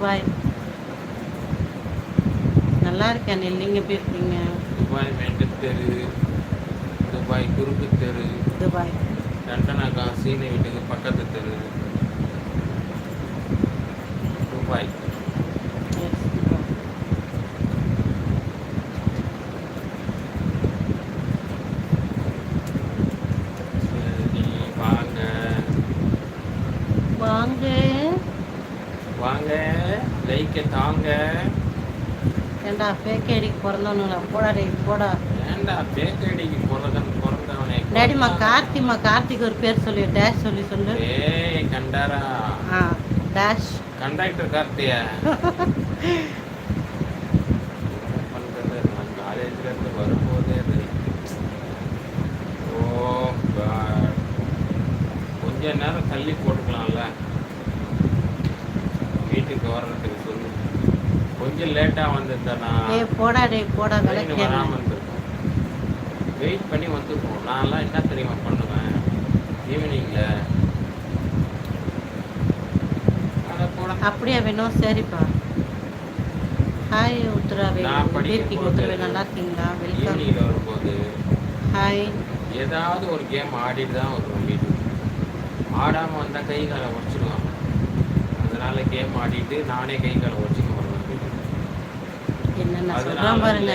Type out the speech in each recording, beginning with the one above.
Dubai நல்லா இருக்கேன் நெல் நீங்க எப்படி இருக்கீங்க? துபாய் மெண்டு தெரு துபாய் குறுக்கு தெரு துபாய். டண்டனாக்கா சீனை வீட்டுக்கு பக்கத்து தெரு. துபாய். லைக்க தாங்க. ஏண்டா பேக்கேடிக்கு பிறந்தவனுங்களா போடா டேய் போடா. ஏன்டா பேக்கடிக்கு பிறந்தன் பிறந்தவனே டேடிமா கார்த்திமா கார்த்திக் ஒரு பேர் சொல்லி டேஷ் சொல்லி சொல்லு. ஏய் கண்டாரா? ஆ டேஷ் கண்டக்டர் கார்த்தியா. கொஞ்ச நேரம் தள்ளி போட்டுக்கலாம்ல வீட்டுக்கு வர்றதுக்கு சொல்லு. கொஞ்சம் லேட்டா வந்திருந்தேனா ஏய் போடா இருந்திருக்கும். வெயிட் பண்ணி வந்துருப்போம். நான்லாம் என்ன தெரியுமா பண்ணுவேன்? ஈவினிங்ல அட போடா. அப்படியா வேணும் சரிப்பா. ஹாய் உத்ராவே இருக்கீங்க உத்ராவே நல்லா இருக்கீங்களா வெல்கம் வரும்போது ஹாய் ஏதாவது ஒரு கேம் ஆடிட்டு தான் வருவோம் வீட்டுக்கு. ஆடாம வந்தா கை காலை உடச்சிடுவான் அதனால கேம் ஆடிட்டு நானே கை காலை வீட்டுக்கு. என்னென்ன சொல்றான் பாருங்க.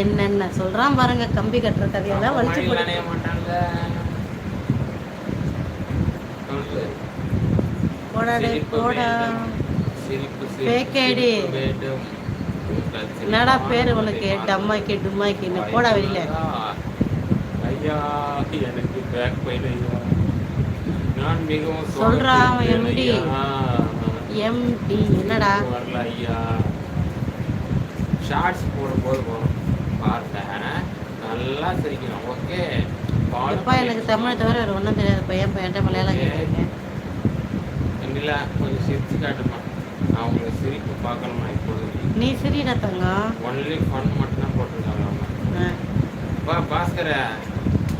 என்னென்ன சொல்றான் பாருங்க கம்பி கட்டுற கதையெல்லாம் வலிச்சு மழையில போடு நனைய மாட்டான்ல சொல்லு. போடா. பேக்கேடி. என்னடா பேரு உனக்கு? டம்மாக்கி டும்மாக்கின்னு போடா வெளியில? ஐயா எனக்கு பேக் ஐயா. நான் மிகவும் சொல்றான். எம்டி என்னடா? வரல ஐயா ஷார்ட்ஸ் போடும்போது வரும். பார்த்தேன். நல்லா சிரிக்கணும் ஓகே எப்பா எனக்கு தமிழ் தவிர வேறு ஒன்றும் தெரியாது. பையன் பையன்ட்ட மலையாளம் கேட்குறீங்க இல்லை கொஞ்சம் சிரிச்சு காட்டுமா? நான் சிரிப்பு பார்க்கணுமா இப்போதைக்கு நீ சரிடா தங்கம். ஒன்லி ஃபன் மட்டும் தான் போட்டிருக்காங்க அவங்க பாஸ்கர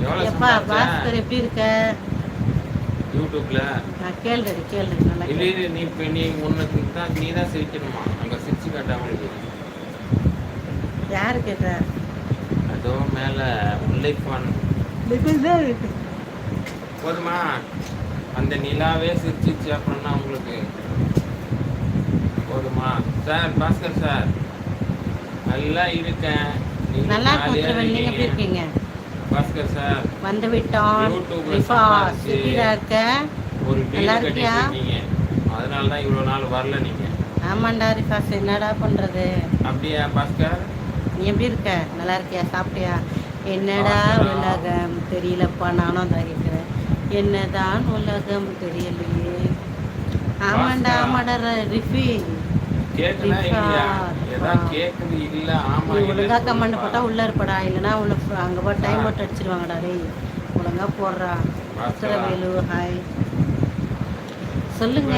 எவ்வளோ பாஸ்கர் எப்படி இருக்க? யூடியூப்ல. கேள்றி நல்லா இல்லை நீ இப்போ நீ உனக்கு தான் நீ தான் சிரிக்கணுமா? அங்கே சிரிச்சு காட்டாமலுக்கு யாரு கேட்டா? அதோ மேலே ஒன்லி ஃபன் போதுமா? அந்த நிலாவே சிரிச்சிச்சு அப்படின்னா உங்களுக்கு போதுமா? சார் பாஸ்கர் சார் நல்லா இருக்கேன். நல்லா இருக்கீங்க. இருக்கீங்க பாஸ்கர் சார் வந்து விட்டோம் இருக்க. நல்லா இருக்கியா? அதனால தான் இவ்வளோ நாள் வரல நீங்க. ஆமாண்டா ரிஃபாஸ் என்னடா பண்றது? அப்படியா பாஸ்கர்? நீ எப்படி இருக்க? நல்லா இருக்கியா? சாப்பிட்டியா? என்னடா. உலகம் தெரியலப்பா நானும் தான் என்னதான் உலகம் தெரியலையே. ஆமாண்டா. ஆமாடா ரிஃபி. கேட்கல கேட்குது இல்ல ஆமா ஒழுங்கா கமெண்ட். போட்டா உள்ள இருப்படா இல்லைன்னா உன்னை ஃப- அங்க போய் டைம். அவுட் அடிச்சிருவாங்கடா டேய் ஒழுங்கா போடுறா. உத்தரவேலு ஹாய் சொல்லுங்க.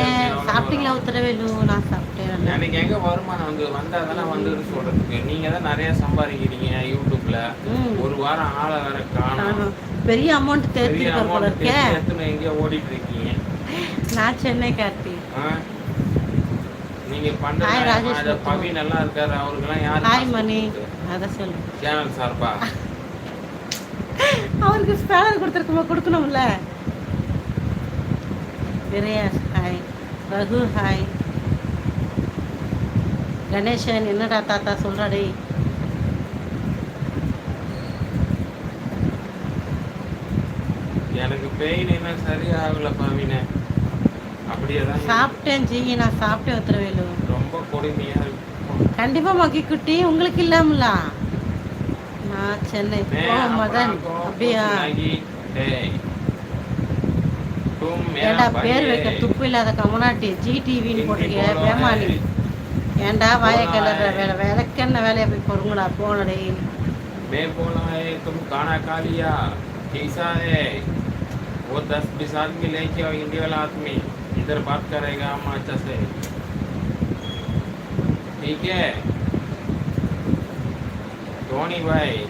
சாப்பிட்டீங்களா உத்தரவேலு நான் சாப்பிட்டேன். எனக்கு எங்க வருமானம் வந்து வந்தா தானே வந்தது சொல்றதுக்கு நீங்க தான் நிறைய சம்பாதிக்கிறீங்க யூடியூப்ல. ஒரு வாரம் ஆளை வேற காணும் பெரிய அமௌண்ட் பெரிய தேர்த்திருக்க போல அமௌண்ட் இருக்கே எத்தனை எங்கேயோ ஓடிட்டு இருக்கீங்க நான் சென்னை கார்த்தி? நீங்க. பவி நல்லா இருக்காரு அவருக்கெல்லாம் யாரு ஹாய் மணி அதை சொல்லு. சேனல் சார்பா? அவருக்கு ஸ்பேனர் கொடுத்துருக்குமா? கொடுக்கணும்ல. விரயாஸ் ஹாய் ரகு ஹாய் கணேசன் என்னடா தாத்தா சொல்றா டேய்? எனக்கு பெயின் என்ன சரியாகல பவினே. அப்படியே தான் சாப்பிட்டேன் ஜி நான் சாப்பிட்டேன் உத்தரவேலு ரொம்ப கொடுமையா இருக்கு கண்டிப்பா மகி குட்டி உங்களுக்கு இல்லாமல நான் சென்னை மே, ஓ அப்புறம் மதன் அப்புறம் அப்படியா கொசுனாகி, டேய். तुम मेरा ஏண்டா भाई பேர் है। வைக்க துப்பு இல்லாத கமனாட்டி ஜி டிவின்னு हिंदी போட்டிருக்க बोलो வேமானி है। ஏண்டா வாய போடா. கிளற வேலை வேலைக்கென்ன வேலையை போய் பொறுங்கடா போனடே मैं बोला है तुम खाना खा लिया कैसा है वो दस बीस आदमी लेके आओ हिंदी वाला आदमी इधर बात करेगा हम अच्छा से। ठीक है? धोनी भाई।